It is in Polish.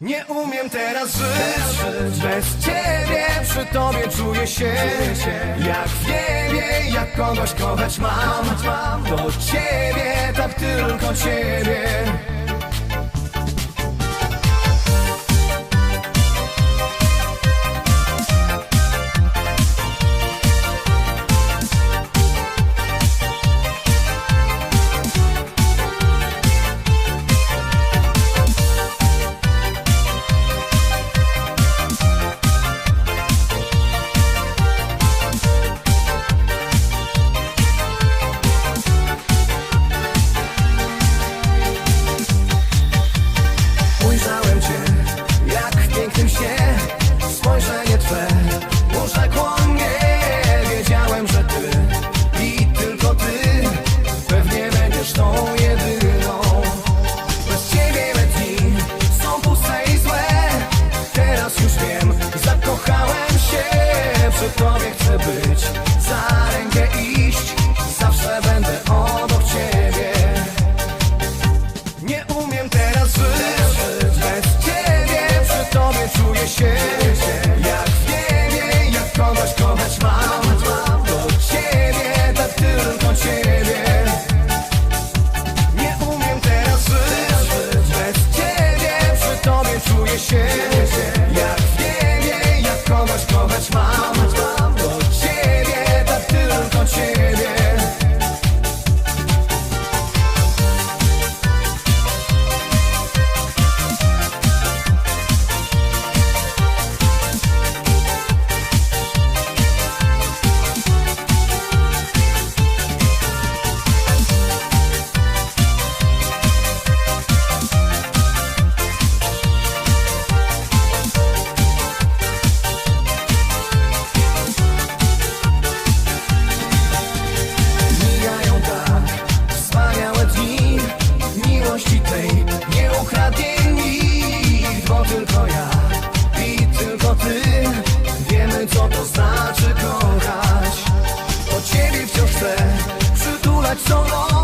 Nie umiem teraz żyć bez ciebie. Przy tobie czuję się jak w niebie Jak kogoś kochać mam. To ciebie, tak tylko ciebie przy tobie chcę być. co to znaczy kochać. O ciebie wciąż chcę przytulać co noc.